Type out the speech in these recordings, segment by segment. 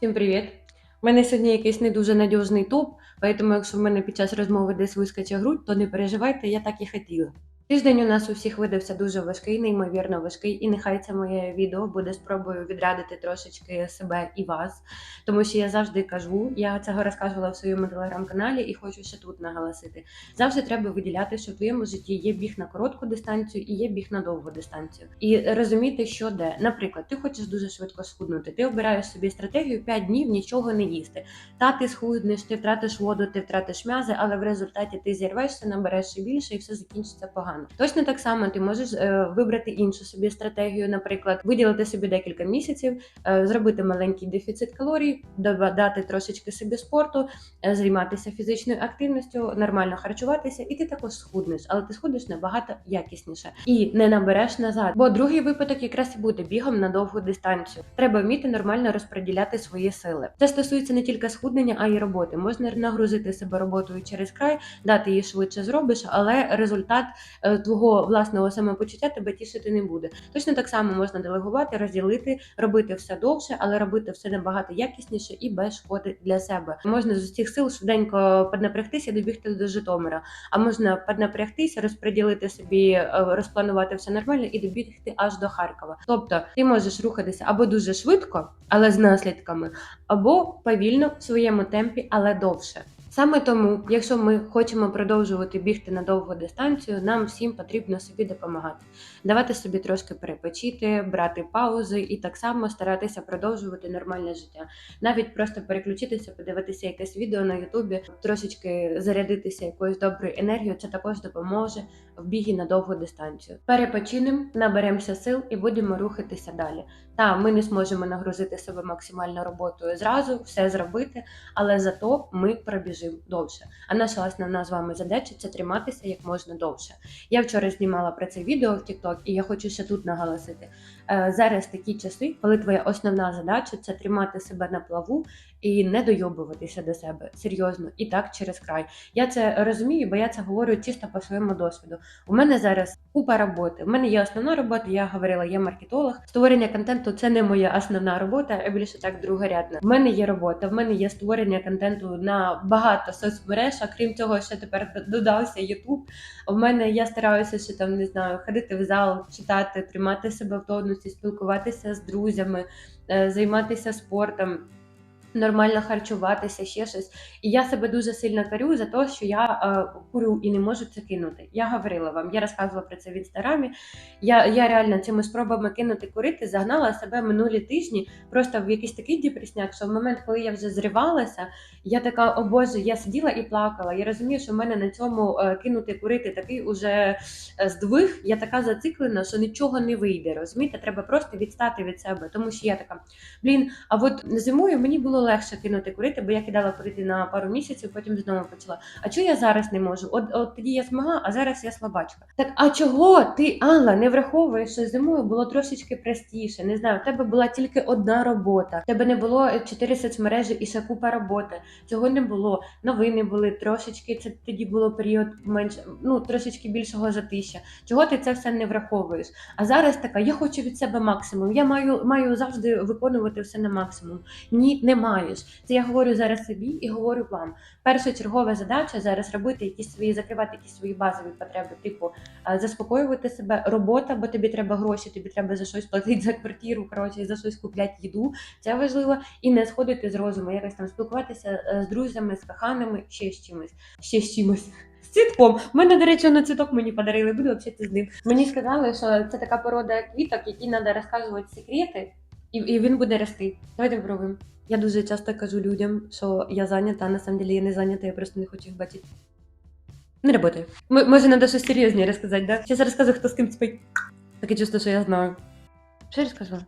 Всім привіт! У мене сьогодні якийсь не дуже надіжний топ, тому якщо в мене під час розмови десь вискочить грудь, то не переживайте, я так і хотіла. Тиждень у нас у всіх видався дуже важкий, неймовірно важкий, і нехай це моє відео буде спробою відрадити трошечки себе і вас, тому що я завжди кажу, я цього розказувала в своєму телеграм-каналі і хочу ще тут наголосити. Завжди треба виділяти, що в твоєму житті є біг на коротку дистанцію і є біг на довгу дистанцію. І розуміти, що де. Наприклад, ти хочеш дуже швидко схуднути. Ти обираєш собі стратегію 5 днів нічого не їсти. Та ти схуднеш, ти втратиш воду, ти втратиш м'язи, але в результаті ти зірвешся, набереш ще більше і все закінчиться погано. Точно так само ти можеш е, вибрати іншу собі стратегію, наприклад, виділити собі декілька місяців, е, зробити маленький дефіцит калорій, додати трошечки собі спорту, е, займатися фізичною активністю, нормально харчуватися, і ти також схуднеш, але ти схуднеш набагато якісніше і не набереш назад. Бо другий випадок якраз і буде бігом на довгу дистанцію. Треба вміти нормально розподіляти свої сили. Це стосується не тільки схуднення, а й роботи. Можна нагрузити себе роботою через край, дати її швидше зробиш, але результат твого власного самопочуття тебе тішити не буде. Точно так само можна делегувати, розділити, робити все довше, але робити все набагато якісніше і без шкоди для себе. Можна з усіх сил швиденько піднапрягтися, добігти до Житомира, а можна піднапрягтися, розподілити собі, е, розпланувати все нормально і добігти аж до Харкова. Тобто ти можеш рухатися або дуже швидко, але з наслідками, або повільно в своєму темпі, але довше. Саме тому, якщо ми хочемо продовжувати бігти на довгу дистанцію, нам всім потрібно собі допомагати, давати собі трошки перепочити, брати паузи і так само старатися продовжувати нормальне життя. Навіть просто переключитися, подивитися якесь відео на Ютубі, трошечки зарядитися якоюсь доброю енергією. Це також допоможе в бігі на довгу дистанцію. Перепочинемо, наберемося сил і будемо рухатися далі. Та ми не зможемо нагрузити себе максимально роботою зразу, все зробити, але зато ми пробіжимо довше. А наша основна з вами задача це триматися як можна довше. Я вчора знімала про це відео в TikTok, і я хочу ще тут наголосити. Е, Зараз такі часи, коли твоя основна задача це тримати себе на плаву і не дойобуватися до себе серйозно і так через край. Я це розумію, бо я це говорю чисто по своєму досвіду. У мене зараз купа роботи. У мене є основна робота, я говорила, я маркетолог. Створення контенту це не моя основна робота, а більше так другорядна. В мене є робота, в мене є створення контенту на багато соцмереж. А крім цього, ще тепер додався Ютуб. У мене я стараюся ще там не знаю, ходити в зал, читати, тримати себе в тонусі, спілкуватися з друзями, е, займатися спортом. Нормально харчуватися, ще щось. І я себе дуже сильно карю за те, що я е, курю і не можу це кинути. Я говорила вам, я розказувала про це в інстаграмі. Я, я реально цими спробами кинути курити загнала себе минулі тижні просто в якийсь такий депресняк, що в момент, коли я вже зривалася, я така, о Боже, я сиділа і плакала. Я розумію, що в мене на цьому е, кинути курити такий уже е, здвиг. Я така зациклена, що нічого не вийде. Розумієте, треба просто відстати від себе. Тому що я така, блін, а от зимою мені було легше кинути курити, бо я кидала курити на пару місяців, потім знову почала. А чого я зараз не можу? От, от тоді я змогла, а зараз я слабачка. Так а чого ти, Алла, не враховуєш, що зимою було трошечки простіше? Не знаю, в тебе була тільки одна робота, в тебе не було чотири соцмережі і ще купа роботи. Цього не було. Новини були трошечки. Це тоді було період менш ну трошечки більшого затища. Чого ти це все не враховуєш? А зараз така, я хочу від себе максимум. Я маю маю завжди виконувати все на максимум. Ні, не маєш. Це я говорю зараз собі і говорю вам. Першочергова задача зараз робити якісь свої, закривати якісь свої базові потреби, типу заспокоювати себе, робота, бо тобі треба гроші, тобі треба за щось платити за квартиру, коротше, за щось купляти їду. Це важливо, і не сходити з розуму, якось там спілкуватися е, з друзями, з коханими, ще з чимось, ще з чимось. З цвітком. У мене, до речі, на цвіток мені подарили, буду общатися з ним. Мені сказали, що це така порода квіток, які треба розказувати секрети, і, і він буде рости. Давайте спробуємо. Я дуже часто кажу людям, що я зайнята, а на самом деле я не зайнята, я просто не хочу їх бачити. Не работає. Може, треба щось серйозніше розказати, да? Зараз розказую, хто з ким спить. Таке чувство, що я знаю. Що я розказала?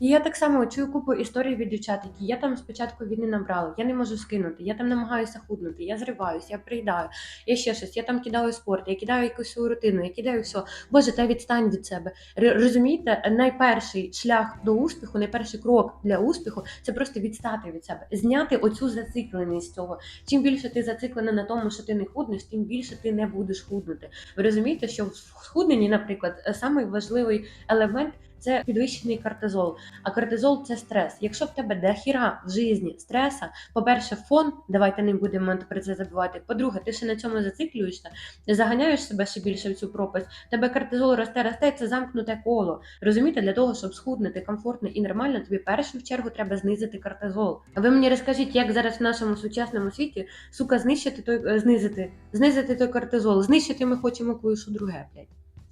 І я так само чую купу історій від дівчат, які я там спочатку війни набрала, я не можу скинути, я там намагаюся худнути, я зриваюся, я приїдаю, я ще щось, я там кидаю спорт, я кидаю якусь свою рутину, я кидаю все. Боже, та відстань від себе. Розумієте, найперший шлях до успіху, найперший крок для успіху це просто відстати від себе, зняти оцю зацикленість цього. Чим більше ти зациклена на тому, що ти не худнеш, тим більше ти не будеш худнути. Ви розумієте, що в схудненні, наприклад, самий важливий елемент це підвищений кортизол. А кортизол це стрес. Якщо в тебе дохіра в житті стреса, по-перше, фон, давайте не будемо про це забувати. По-друге, ти ще на цьому зациклюєшся, заганяєш себе ще більше в цю пропасть. Тебе кортизол росте, росте, це замкнуте коло. Розумієте, для того, щоб схуднути комфортно і нормально, тобі в першу чергу треба знизити кортизол. А ви мені розкажіть, як зараз в нашому сучасному світі сука знищити той е, знизити, знизити той кортизол. Знищити ми хочемо кое-що друге, блядь.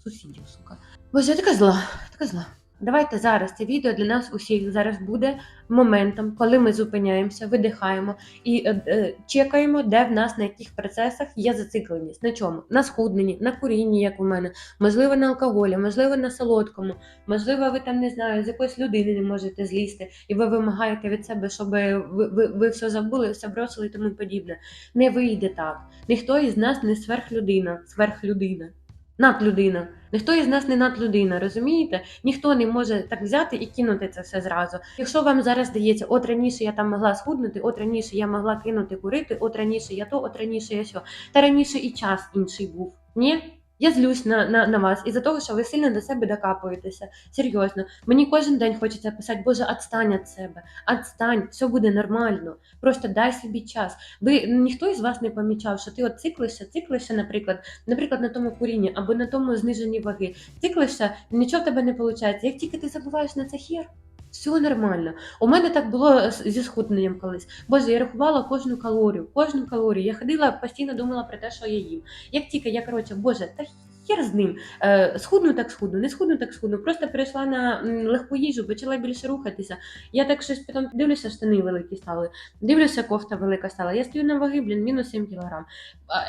Сусідів, сука. Боже, я така зла, така зла. Давайте зараз це відео для нас усіх зараз буде моментом, коли ми зупиняємося, видихаємо і е, е, чекаємо, де в нас на яких процесах є зацикленість. На чому? На схудненні, на курінні, як у мене, можливо, на алкоголі, можливо, на солодкому, можливо, ви там не знаю, з якоїсь людини не можете злізти, і ви вимагаєте від себе, щоб ви, ви, ви все забули, все бросили і тому подібне. Не вийде так. Ніхто із нас не сверхлюдина, сверхлюдина. Надлюдина. Ніхто із нас не надлюдина, розумієте? Ніхто не може так взяти і кинути це все зразу. Якщо вам зараз здається, от раніше я там могла схуднути, от раніше я могла кинути курити, от раніше я то, от раніше я сьо. Та раніше і час інший був. Ні? Я злюсь на, на, на вас із-за того, що ви сильно до себе докапуєтеся. Серйозно, мені кожен день хочеться писати, Боже, отстань від себе, отстань, все буде нормально. Просто дай собі час. Ви ніхто із вас не помічав, що ти от циклишся, циклишся, наприклад, наприклад, на тому курінні або на тому зниженні ваги. Циклишся, нічого в тебе не виходить. Як тільки ти забуваєш на це хер, все нормально. У мене так було зі схудненням колись. Боже, я рахувала кожну калорію, кожну калорію. Я ходила постійно думала про те, що я їм. Як тільки я коротше, боже, та хер з ним. Е, схудну так схудну, не схудну так схудну. Просто перейшла на легку їжу, почала більше рухатися. Я так щось потім дивлюся, штани великі стали. Дивлюся, кофта велика стала. Я стою на ваги, блін, мінус 7 кілограм.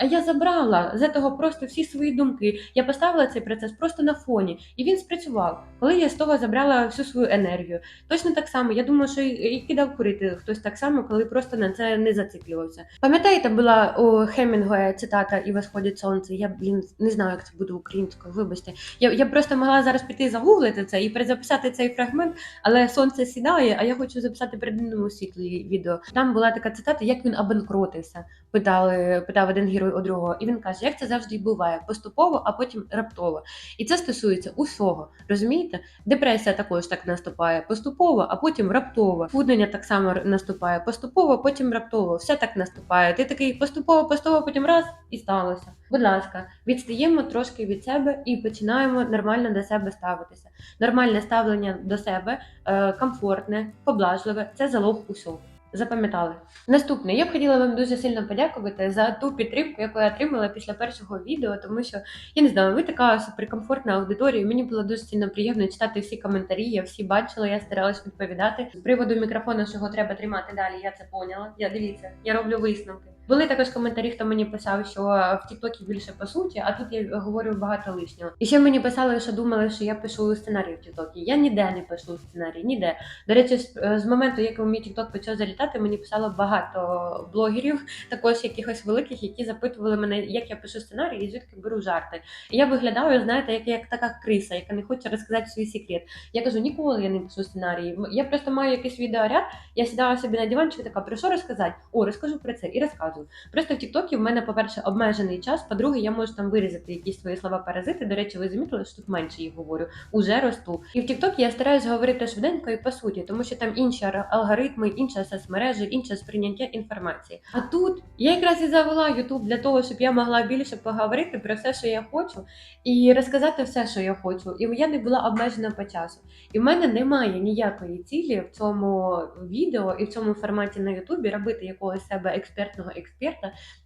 А я забрала з того просто всі свої думки. Я поставила цей процес просто на фоні, і він спрацював. Коли я з того забрала всю свою енергію. Точно так само. Я думаю, що і, кидав курити хтось так само, коли просто на це не зациклювався. Пам'ятаєте, була у Хемінгуея цитата і восходить сонце. Я блін не знаю, як це буде українською. Вибачте. Я, я просто могла зараз піти загуглити це і перезаписати цей фрагмент, але сонце сідає, а я хочу записати при денному світлі відео. Там була така цитата, як він обанкротився. Питали, питав один герой у другого, і він каже, як це завжди буває, поступово, а потім раптово. І це стосується усього. Розумієте? Депресія також так наступає поступово, а потім раптово. Худнення так само наступає поступово, потім раптово. Все так наступає. Ти такий поступово, поступово, потім раз і сталося. Будь ласка, відстаємо трошки від себе і починаємо нормально до себе ставитися. Нормальне ставлення до себе, е, комфортне, поблажливе це залог усього. Запам'ятали. Наступне, я б хотіла вам дуже сильно подякувати за ту підтримку, яку я отримала після першого відео, тому що я не знаю, ви така суперкомфортна аудиторія. Мені було дуже сильно приємно читати всі коментарі. Я всі бачила, я старалась відповідати. З приводу мікрофону, що його треба тримати далі, я це поняла. Я дивіться, я роблю висновки. Були також коментарі, хто мені писав, що в Тіктокі більше по суті, а тут я говорю багато лишнього. І ще мені писали, що думали, що я пишу сценарій в Тіктокі. Я ніде не пишу сценарій, ніде. До речі, з, е, моменту, як мій Тікток почав залітати, мені писало багато блогерів, також якихось великих, які запитували мене, як я пишу сценарій і звідки беру жарти. І я виглядаю, знаєте, як, як така криса, яка не хоче розказати свій секрет. Я кажу, ніколи я не пишу сценарії. Я просто маю якийсь відеоряд, я сідала собі на диванчик така, про що розказати? О, розкажу про це і розказую. Просто в Тіктокі в мене, по-перше, обмежений час, по-друге, я можу там вирізати якісь свої слова паразити. До речі, ви замітили, що тут менше їх говорю, уже росту. І в Тіктокі я стараюсь говорити швиденько і по суті, тому що там інші алгоритми, інші соцмережі, інше сприйняття інформації. А тут я якраз і завела Ютуб для того, щоб я могла більше поговорити про все, що я хочу, і розказати все, що я хочу. І я не була обмежена по часу. І в мене немає ніякої цілі в цьому відео і в цьому форматі на Ютубі робити якогось себе експертного експерта,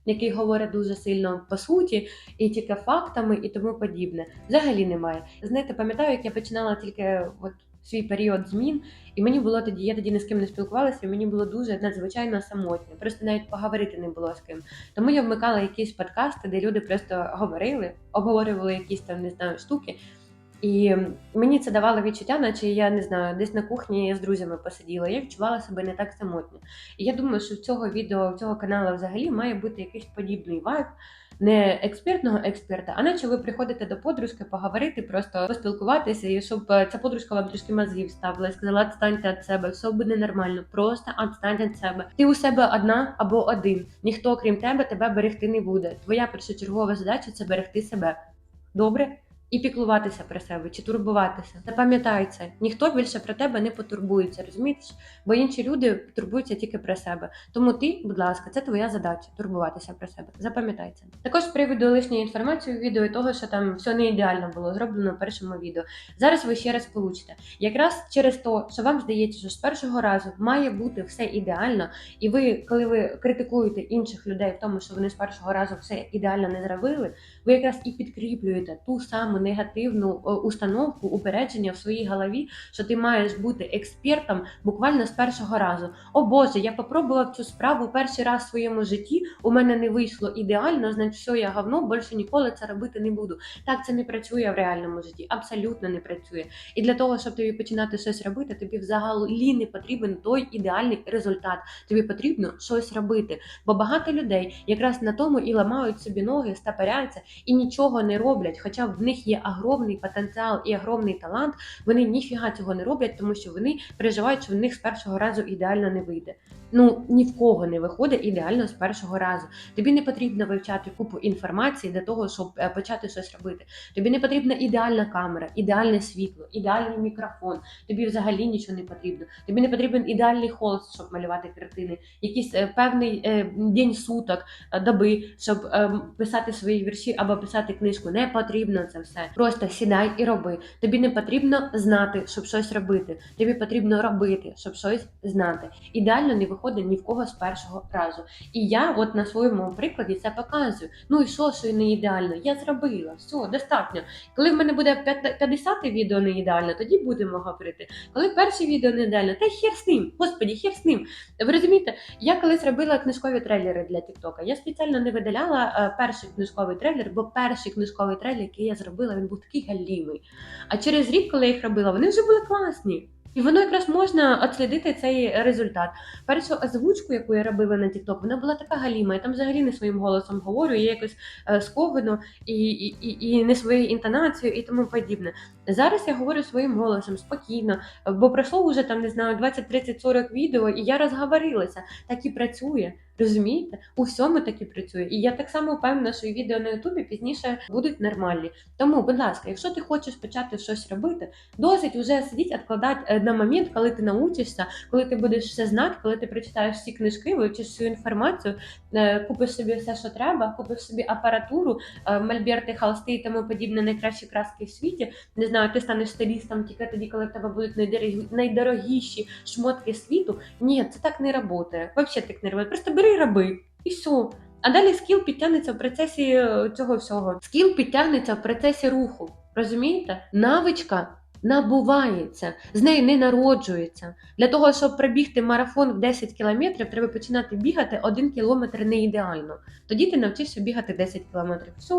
який говорить дуже сильно по суті, і тільки фактами і тому подібне. Взагалі немає. Знаєте, пам'ятаю, як я починала тільки от свій період змін, і мені було тоді, я тоді ні з ким не спілкувалася, і мені було дуже надзвичайно самотньо. Просто навіть поговорити не було з ким. Тому я вмикала якісь подкасти, де люди просто говорили, обговорювали якісь там не знаю штуки. І мені це давало відчуття, наче я не знаю, десь на кухні з друзями посиділа. Я відчувала себе не так самотньо. І я думаю, що в цього відео, в цього каналу взагалі має бути якийсь подібний вайб. Не експертного експерта, а наче ви приходите до подружки поговорити, просто поспілкуватися, і щоб е, ця подружка вам трішки мозгів ставила і сказала, відстаньте від себе, все буде нормально, просто відстань від себе. Ти у себе одна або один. Ніхто, крім тебе, тебе берегти не буде. Твоя першочергова задача це берегти себе. Добре? І піклуватися про себе чи турбуватися. Запам'ятай це, ніхто більше про тебе не потурбується, розумієш? Бо інші люди турбуються тільки про себе. Тому ти, будь ласка, це твоя задача турбуватися про себе. Запам'ятай це. Також приводу лишньої інформації у відео і того, що там все не ідеально було зроблено в першому відео. Зараз ви ще раз получите. Якраз через те, що вам здається, що з першого разу має бути все ідеально, і ви, коли ви критикуєте інших людей в тому, що вони з першого разу все ідеально не зробили, ви якраз і підкріплюєте ту саму негативну е, установку, упередження в своїй голові, що ти маєш бути експертом буквально з першого разу. О Боже, я попробував цю справу перший раз в своєму житті. У мене не вийшло ідеально, значить, все, я говно, більше ніколи це робити не буду. Так це не працює в реальному житті, абсолютно не працює. І для того, щоб тобі починати щось робити, тобі взагалі не потрібен той ідеальний результат. Тобі потрібно щось робити. Бо багато людей якраз на тому і ламають собі ноги, стапаряться і нічого не роблять. Хоча в них є огромний потенціал і огромний талант, вони ніфіга цього не роблять, тому що вони переживають, що в них з першого разу ідеально не вийде. Ну ні в кого не виходить ідеально з першого разу. Тобі не потрібно вивчати купу інформації для того, щоб е, почати щось робити. Тобі не потрібна ідеальна камера, ідеальне світло, ідеальний мікрофон. Тобі взагалі нічого не потрібно. Тобі не потрібен ідеальний холст, щоб малювати картини, якийсь е, певний е, день суток, доби, щоб е, писати свої вірші або писати книжку. Не потрібно це все. Просто сідай і роби. Тобі не потрібно знати, щоб щось робити. Тобі потрібно робити, щоб щось знати. Ідеально не виходить ні в кого з першого разу. І я, от на своєму прикладі, це показую. Ну і що, що не ідеально? Я зробила, все, достатньо. Коли в мене буде 50 відео не ідеально, тоді будемо говорити. Коли перше відео не ідеально, та хер з ним, господі, хер з ним. Ви розумієте, я колись робила книжкові трейлери для Тіктока. Я спеціально не видаляла е, перший книжковий трейлер, бо перший книжковий трейлер, який я зробила, він був такий галімий. А через рік, коли я їх робила, вони вже були класні. І воно якраз можна отслідити цей результат. Першу озвучку, яку я робила на TikTok, вона була така галіма. Я там взагалі не своїм голосом говорю, я якось е, сковано і, і, і, і не своєю інтонацією і тому подібне. Зараз я говорю своїм голосом спокійно, бо пройшло вже там не знаю 20, 30, 40 відео, і я розговорилася. Так і працює. Розумієте? У всьому таки працює. І я так само впевнена, що і відео на Ютубі пізніше будуть нормальні. Тому, будь ласка, якщо ти хочеш почати щось робити, досить уже сидіть, відкладати е, на момент, коли ти научишся, коли ти будеш все знати, коли ти прочитаєш всі книжки, вивчиш всю інформацію, е, купиш собі все, що треба, купиш собі апаратуру, е, мольберти, холсти і тому подібне, найкращі краски в світі. Не знаю, ти станеш стилістом тільки тоді, коли в тебе будуть найдорогіші шмотки світу. Ні, це так не працює. Взагалі так не працює. Просто бери і роби. І все. А далі скіл підтягнеться в процесі е, цього всього. Скіл підтягнеться в процесі руху. Розумієте? Навичка набувається, з нею не народжується. Для того, щоб пробігти марафон в 10 кілометрів, треба починати бігати 1 кілометр не ідеально. Тоді ти навчишся бігати 10 кілометрів. Все.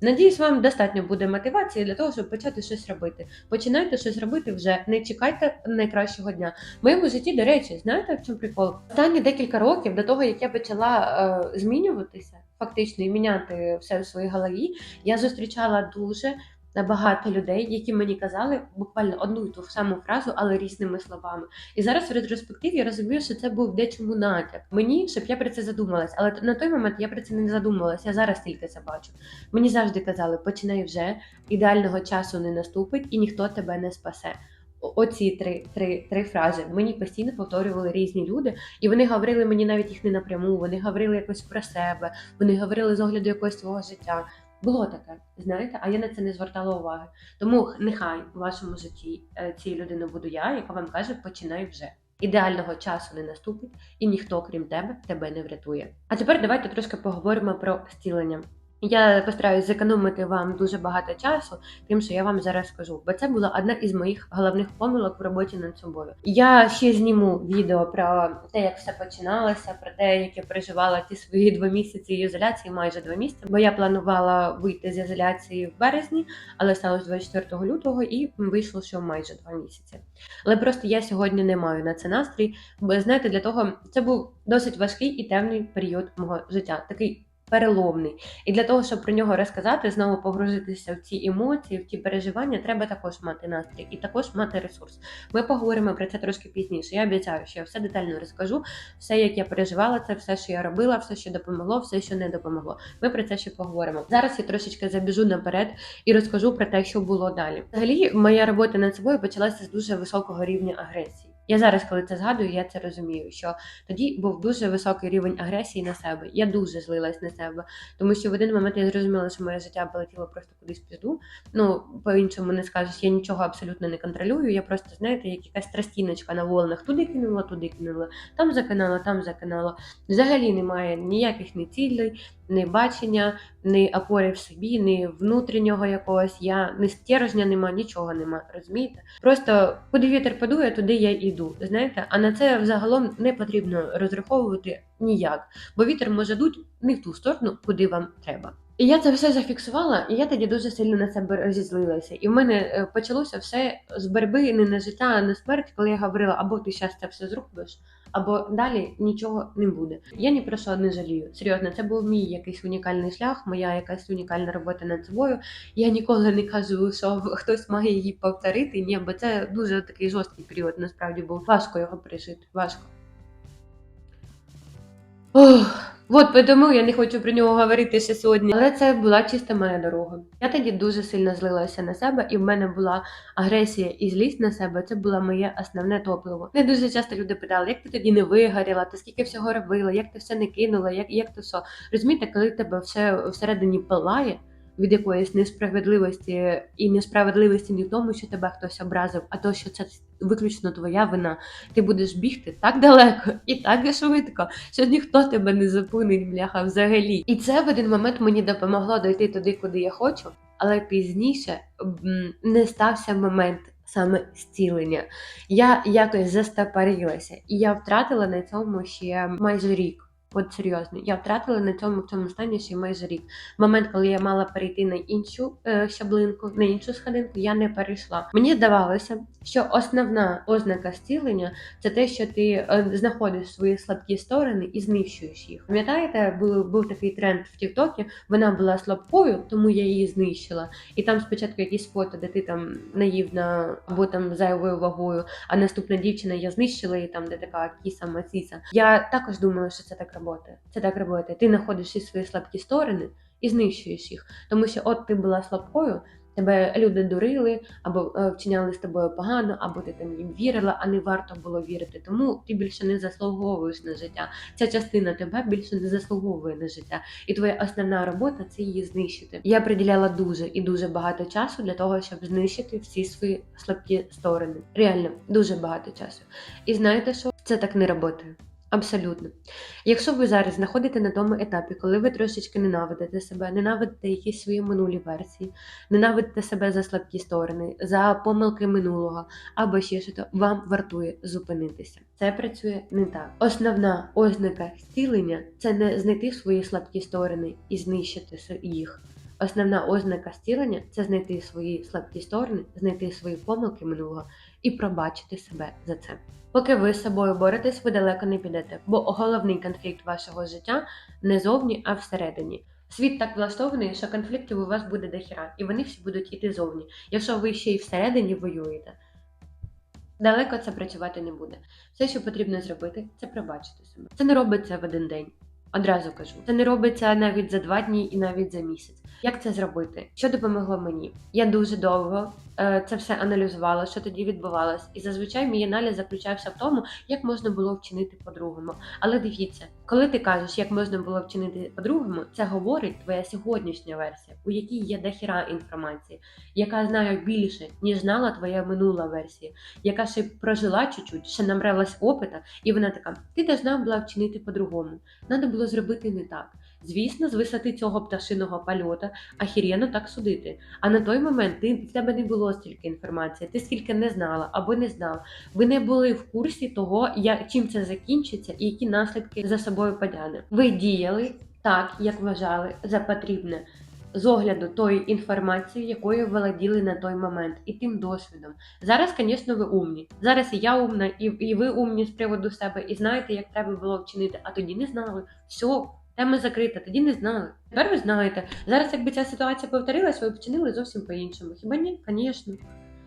Надіюсь, вам достатньо буде мотивації для того, щоб почати щось робити. Починайте щось робити вже, не чекайте найкращого дня. В моєму житті, до речі, знаєте, в чому прикол? Останні декілька років до того, як я почала е, змінюватися, фактично і міняти все в своїй голові, я зустрічала дуже багато людей, які мені казали буквально одну і ту саму фразу, але різними словами. І зараз в ретроспективі я розумію, що це був дечому натяк. Мені, щоб я про це задумалась, але на той момент я про це не задумалася. Я зараз тільки це бачу. Мені завжди казали, починай вже, ідеального часу не наступить і ніхто тебе не спасе. Оці три, три, три фрази мені постійно повторювали різні люди, і вони говорили мені навіть їх не напряму, вони говорили якось про себе, вони говорили з огляду якогось свого життя. Було таке, знаєте, а я на це не звертала уваги. Тому нехай у вашому житті е, цією людиною буду я, яка вам каже, починай вже. Ідеального часу не наступить, і ніхто, крім тебе, тебе не врятує. А тепер давайте трошки поговоримо про зцілення. Я постараюсь зекономити вам дуже багато часу, тим, що я вам зараз скажу, бо це була одна із моїх головних помилок в роботі над собою. Я ще зніму відео про те, як все починалося, про те, як я переживала ті свої два місяці ізоляції, майже два місяці. Бо я планувала вийти з ізоляції в березні, але сталося 24 лютого і вийшло, що майже два місяці. Але просто я сьогодні не маю на це настрій, бо знаєте, для того це був досить важкий і темний період мого життя. Такий переломний. І для того, щоб про нього розказати, знову погрузитися в ці емоції, в ті переживання, треба також мати настрій і також мати ресурс. Ми поговоримо про це трошки пізніше. Я обіцяю, що я все детально розкажу, все, як я переживала це, все, що я робила, все, що допомогло, все, що не допомогло. Ми про це ще поговоримо. Зараз я трошечки забіжу наперед і розкажу про те, що було далі. Взагалі, моя робота над собою почалася з дуже високого рівня агресії. Я зараз, коли це згадую, я це розумію, що тоді був дуже високий рівень агресії на себе. Я дуже злилась на себе, тому що в один момент я зрозуміла, що моє життя полетіло просто кудись в пізду. Ну, по-іншому не скажеш, я нічого абсолютно не контролюю. Я просто, знаєте, як якась тростіночка на волнах. Туди кинула, туди кинула, там закинала, там закинала. Взагалі немає ніяких ні цілей, ні бачення, ні опори в собі, ні внутрішнього якогось я, ні стержня нема, нічого нема. Розумієте? Просто куди вітер подує, туди я йду. Знаєте, а на це взагалом не потрібно розраховувати ніяк, бо вітер може дуть не в ту сторону, куди вам треба. І я це все зафіксувала, і я тоді дуже сильно на себе розізлилася. І в мене е, почалося все з борьби не на життя, а на смерть, коли я говорила, або ти зараз це все зробиш, або далі нічого не буде. Я ні про що не жалію. Серйозно, це був мій якийсь унікальний шлях, моя якась унікальна робота над собою. Я ніколи не кажу, що хтось має її повторити. Ні, бо це дуже такий жорсткий період. Насправді був важко його пережити. Важко. Ох, от тому я не хочу про нього говорити ще сьогодні. Але це була чиста моя дорога. Я тоді дуже сильно злилася на себе, і в мене була агресія і злість на себе. Це було моє основне топливо. Не дуже часто люди питали, як ти тоді не вигоріла, ти скільки всього робила, як ти все не кинула, як, як ти все. Розумієте, коли тебе все всередині палає. Від якоїсь несправедливості і несправедливості не в тому, що тебе хтось образив, а то, що це виключно твоя вина. Ти будеш бігти так далеко і так швидко, що ніхто тебе не зупинить, бляха, взагалі. І це в один момент мені допомогло дойти туди, куди я хочу, але пізніше не стався момент. Саме зцілення. Я якось застопорилася, і я втратила на цьому ще майже рік. От серйозно, я втратила на цьому в цьому стані ще майже рік. Момент, коли я мала перейти на іншу е, щаблинку, на іншу сходинку, я не перейшла. Мені здавалося, що основна ознака зцілення це те, що ти е, знаходиш свої слабкі сторони і знищуєш їх. Пам'ятаєте, був, був такий тренд в Тіктокі, вона була слабкою, тому я її знищила. І там спочатку якісь фото, де ти там наївна або там зайвою вагою, а наступна дівчина я знищила і там, де така кіса масіса. Я також думаю, що це так працює. Це так працює. Ти знаходиш всі свої слабкі сторони і знищуєш їх. Тому що от ти була слабкою, тебе люди дурили, або е, вчиняли з тобою погано, або ти там їм вірила, а не варто було вірити. Тому ти більше не заслуговуєш на життя. Ця частина тебе більше не заслуговує на життя. І твоя основна робота це її знищити. Я приділяла дуже і дуже багато часу для того, щоб знищити всі свої слабкі сторони. Реально, дуже багато часу. І знаєте, що це так не працює. Абсолютно. Якщо ви зараз знаходите на тому етапі, коли ви трошечки ненавидите себе, ненавидите якісь свої минулі версії, ненавидите себе за слабкі сторони, за помилки минулого або ще щось, вам вартує зупинитися. Це працює не так. Основна ознака зцілення це не знайти свої слабкі сторони і знищити їх. Основна ознака зцілення це знайти свої слабкі сторони, знайти свої помилки минулого і пробачити себе за це. Поки ви з собою боретесь, ви далеко не підете, бо головний конфлікт вашого життя не зовні, а всередині. Світ так влаштований, що конфліктів у вас буде дохіра, і вони всі будуть іти зовні. Якщо ви ще й всередині воюєте, далеко це працювати не буде. Все, що потрібно зробити, це пробачити себе. Це не робиться в один день. Одразу кажу, це не робиться навіть за два дні і навіть за місяць. Як це зробити? Що допомогло мені? Я дуже довго е, це все аналізувала, що тоді відбувалось, і зазвичай мій аналіз заключався в тому, як можна було вчинити по-другому. Але дивіться, коли ти кажеш, як можна було вчинити по-другому, це говорить твоя сьогоднішня версія, у якій є дохіра інформації, яка знає більше, ніж знала твоя минула версія, яка ще прожила чуть-чуть, ще набралась опита, і вона така: ти должна була вчинити по-другому. Надо було зробити не так. Звісно, з висоти цього пташиного польота ахірєно так судити. А на той момент ти, в тебе не було стільки інформації, ти скільки не знала або не знав. Ви не були в курсі того, як, чим це закінчиться і які наслідки за собою потягне. Ви діяли так, як вважали за потрібне. З огляду тої інформації, якою володіли на той момент, і тим досвідом. Зараз, звісно, ви умні. Зараз і я умна, і, і ви умні з приводу себе, і знаєте, як треба було вчинити, а тоді не знали. Все, Тема закрита, тоді не знали. Тепер ви знаєте. Зараз, якби ця ситуація повторилась, ви б вчинили зовсім по-іншому. Хіба ні? Звісно.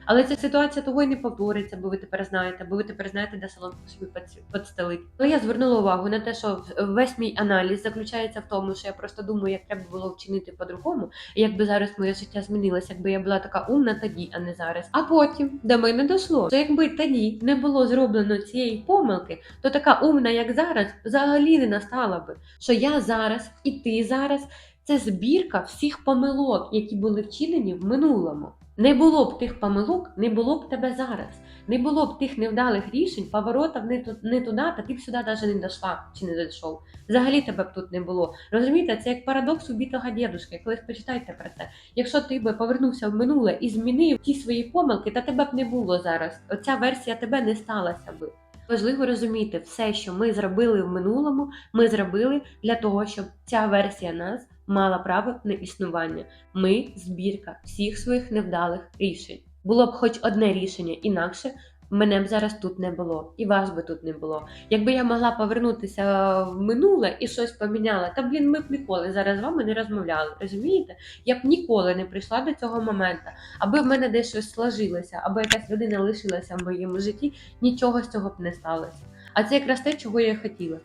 Але ця ситуація того й не повториться, бо ви тепер знаєте, бо ви тепер знаєте, де соломку собі підс- підстелити. Але я звернула увагу на те, що весь мій аналіз заключається в тому, що я просто думаю, як треба було вчинити по-другому, і якби зараз моє життя змінилося, якби я була така умна тоді, а не зараз. А потім до мене дійшло, що якби тоді не було зроблено цієї помилки, то така умна, як зараз, взагалі не настала би. Що я зараз і ти зараз це збірка всіх помилок, які були вчинені в минулому. Не було б тих помилок, не було б тебе зараз. Не було б тих невдалих рішень, поворотів не, ту, не туди, та ти б сюди навіть не дійшла чи не дійшов. Взагалі тебе б тут не було. Розумієте, це як парадокс убитого дідушки. Колись почитайте про це. Якщо ти би повернувся в минуле і змінив ті свої помилки, та тебе б не було зараз. Оця версія тебе не сталася би. Важливо розуміти, все, що ми зробили в минулому, ми зробили для того, щоб ця версія нас мала право на існування. Ми збірка всіх своїх невдалих рішень. Було б хоч одне рішення інакше. Мене б зараз тут не було, і вас би тут не було. Якби я могла повернутися в минуле і щось поміняла, та блін, ми б ніколи зараз з вами не розмовляли. Розумієте? Я б ніколи не прийшла до цього моменту, аби в мене десь щось сложилося, аби якась людина лишилася в моєму житті, нічого з цього б не сталося. А це якраз те, чого я хотіла.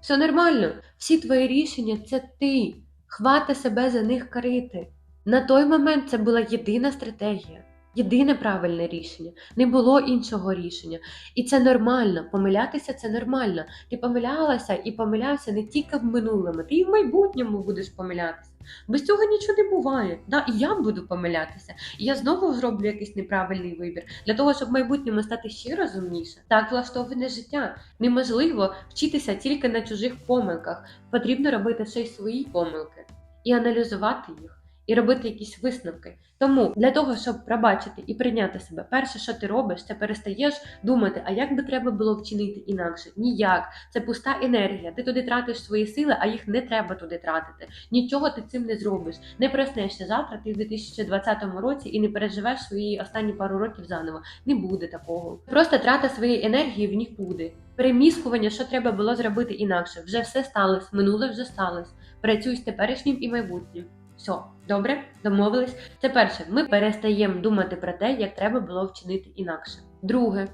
Все нормально, всі твої рішення це ти. Хвати себе за них карити. На той момент це була єдина стратегія, єдине правильне рішення. Не було іншого рішення. І це нормально. Помилятися це нормально. Ти помилялася і помилявся не тільки в минулому, ти і в майбутньому будеш помилятися. Без цього нічого не буває. Да, і я буду помилятися. І я знову зроблю якийсь неправильний вибір для того, щоб в майбутньому стати ще розумніше. Так влаштоване життя. Неможливо вчитися тільки на чужих помилках. Потрібно робити ще й свої помилки і аналізувати їх, і робити якісь висновки. Тому для того, щоб пробачити і прийняти себе, перше, що ти робиш, це перестаєш думати, а як би треба було вчинити інакше. Ніяк. Це пуста енергія. Ти туди тратиш свої сили, а їх не треба туди тратити. Нічого ти цим не зробиш. Не проснешся завтра, ти в 2020 році і не переживеш свої останні пару років заново. Не буде такого. Просто трата своєї енергії в нікуди. Переміскування, що треба було зробити інакше. Вже все сталося, минуле вже сталося. Працюй з теперішнім і майбутнім. Все, добре, домовились. Це перше, ми перестаємо думати про те, як треба було вчинити інакше. Друге,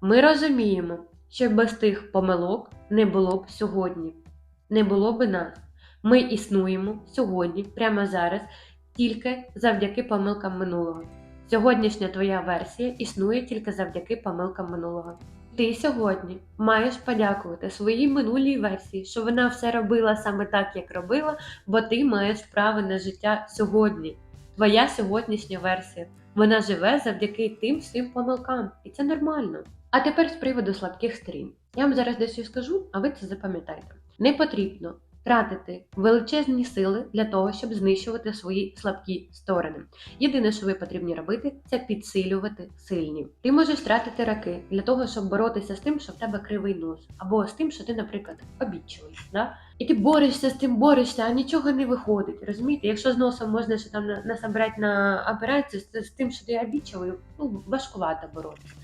ми розуміємо, що без тих помилок не було б сьогодні, не було б нас. Ми існуємо сьогодні, прямо зараз, тільки завдяки помилкам минулого. Сьогоднішня твоя версія існує тільки завдяки помилкам минулого. Ти сьогодні маєш подякувати своїй минулій версії, що вона все робила саме так, як робила, бо ти маєш право на життя сьогодні. Твоя сьогоднішня версія. Вона живе завдяки тим всім помилкам, і це нормально. А тепер з приводу слабких сторін. Я вам зараз дещо скажу, а ви це запам'ятайте. Не потрібно тратити величезні сили для того, щоб знищувати свої слабкі сторони. Єдине, що ви потрібні робити, це підсилювати сильні. Ти можеш тратити раки для того, щоб боротися з тим, що в тебе кривий нос, або з тим, що ти, наприклад, обідчивий. Да? І ти борешся з тим, борешся, а нічого не виходить. Розумієте? Якщо з носом можна ще там на- насобрати на операцію, з, тим, що ти обідчивий, ну важкувато боротися.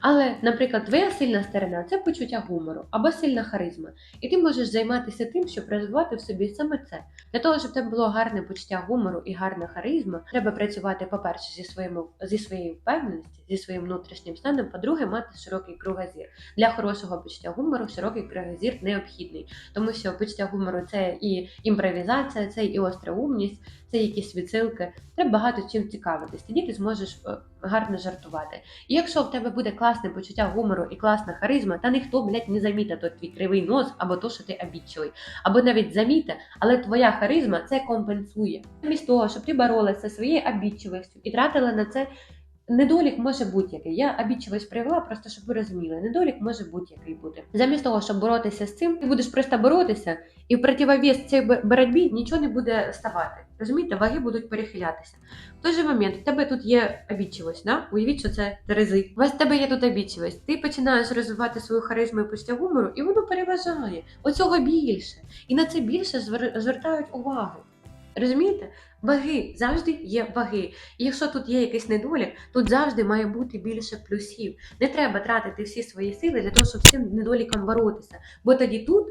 Але, наприклад, твоя сильна сторона це почуття гумору або сильна харизма. І ти можеш займатися тим, щоб розвивати в собі саме це. Для того, щоб тебе було гарне почуття гумору і гарна харизма, треба працювати, по-перше, зі своїм зі своєю впевненістю, зі своїм внутрішнім станом, по-друге, мати широкий кругозір. Для хорошого почуття гумору широкий кругозір необхідний, тому що почуття гумору це і імпровізація, це і остроумність, це якісь відсилки. Треба багато чим цікавитись. Тоді ти зможеш е, гарно жартувати. І якщо в тебе буде класне почуття гумору і класна харизма, та ніхто, блядь, не замітить той твій кривий нос або то, що ти обічливий. або навіть заміте, але твоя харизма це компенсує. Замість того, щоб ти боролася своєю обічливістю і тратила на це. Недолік може будь-який. Я обідчивість привела, просто щоб ви розуміли. Недолік може будь-який бути. Замість того, щоб боротися з цим, ти будеш просто боротися, і в противовес цій боротьбі нічого не буде ставати. Розумієте, ваги будуть перехилятися. В той же момент в тебе тут є обідчивість, да? уявіть, що це Терези. У вас в тебе є тут обідчивість. Ти починаєш розвивати свою харизму і почуття гумору, і воно переважає. Оцього більше. І на це більше звер- звертають увагу. Розумієте? Ваги завжди є ваги. І якщо тут є якийсь недолік, тут завжди має бути більше плюсів. Не треба тратити всі свої сили для того, щоб з цим недоліком боротися. Бо тоді тут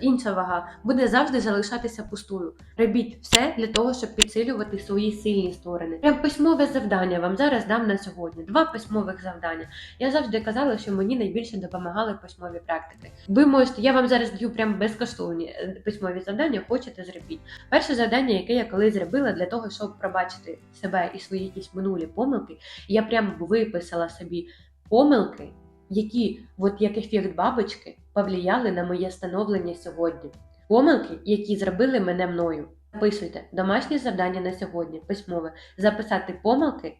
інша вага буде завжди залишатися пустою. Робіть все для того, щоб підсилювати свої сильні сторони. Прям письмове завдання вам зараз дам на сьогодні. Два письмових завдання. Я завжди казала, що мені найбільше допомагали письмові практики. Ви можете, я вам зараз даю прям безкоштовні е, письмові завдання, хочете зробіть. Перше завдання, яке я колись зробила для того, щоб пробачити себе і свої якісь минулі помилки, я прям виписала собі помилки, які, от як ефект бабочки, повлияли на моє становлення сьогодні. Помилки, які зробили мене мною. Записуйте домашнє завдання на сьогодні, письмове, записати помилки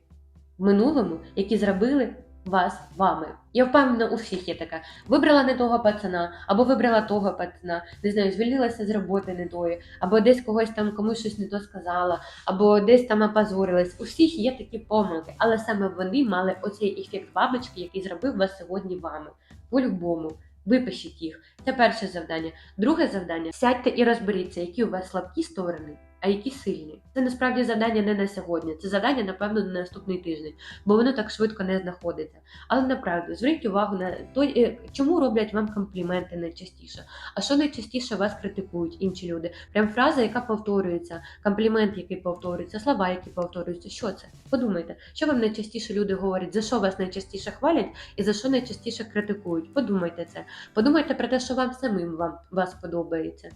в минулому, які зробили вас вами. Я впевнена, у всіх є така. Вибрала не того пацана, або вибрала того пацана, не знаю, звільнилася з роботи не тої, або десь когось там комусь щось не то сказала, або десь там опозорилась. У всіх є такі помилки, але саме вони мали оцей ефект бабочки, який зробив вас сьогодні вами. По-любому. Випишіть їх. Це перше завдання. Друге завдання сядьте і розберіться, які у вас слабкі сторони, а які сильні. Це насправді завдання не на сьогодні. Це завдання, напевно, на наступний тиждень, бо воно так швидко не знаходиться. Але направду зверніть увагу на той, е, чому роблять вам компліменти найчастіше, а що найчастіше вас критикують інші люди. Прям фраза, яка повторюється, комплімент, який повторюється, слова, які повторюються. Що це? Подумайте, що вам найчастіше люди говорять, за що вас найчастіше хвалять і за що найчастіше критикують. Подумайте це. Подумайте про те, що вам самим вам вас подобається.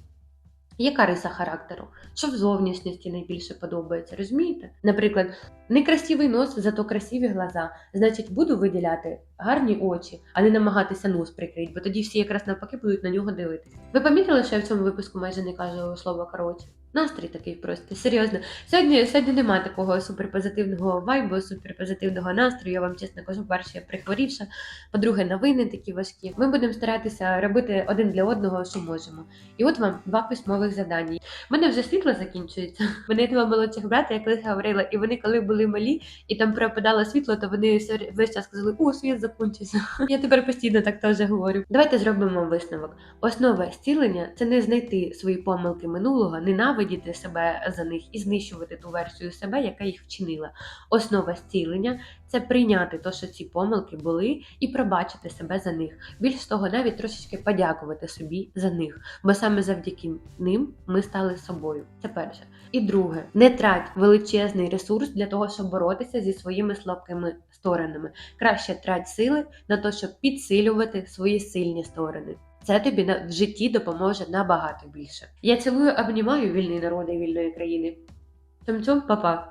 Яка риса характеру? Що в зовнішності найбільше подобається, розумієте? Наприклад, некрасивий нос, зато красиві глаза. Значить, буду виділяти гарні очі, а не намагатися нос прикрити, бо тоді всі якраз навпаки будуть на нього дивитися. Ви помітили, що я в цьому випуску майже не кажу слово коротше? Настрій такий просто, серйозно. Сьогодні, сьогодні немає такого суперпозитивного вайбу, суперпозитивного настрою. Я вам чесно кажу, перше, я прихворівша, по-друге, новини такі важкі. Ми будемо старатися робити один для одного, що можемо. І от вам два письмових завдання. У мене вже світло закінчується. Мене два молодших брата, я колись говорила, і вони, коли були малі, і там пропадало світло, то вони все- весь час казали, о, світ закінчився. Я тепер постійно так теж говорю. Давайте зробимо висновок. Основа зцілення це не знайти свої помилки минулого, ненавидіти себе за них і знищувати ту версію себе, яка їх вчинила. Основа зцілення це прийняти те, що ці помилки були, і пробачити себе за них. Більш того, навіть трошечки подякувати собі за них, бо саме завдяки ним ми стали собою. Це перше. І друге, не трать величезний ресурс для того, щоб боротися зі своїми слабкими сторонами. Краще трать сили на те, щоб підсилювати свої сильні сторони. Це тобі на- в житті допоможе набагато більше. Я цілую, обнімаю вільний народ і вільної країни. Цьом-цьом, па-па.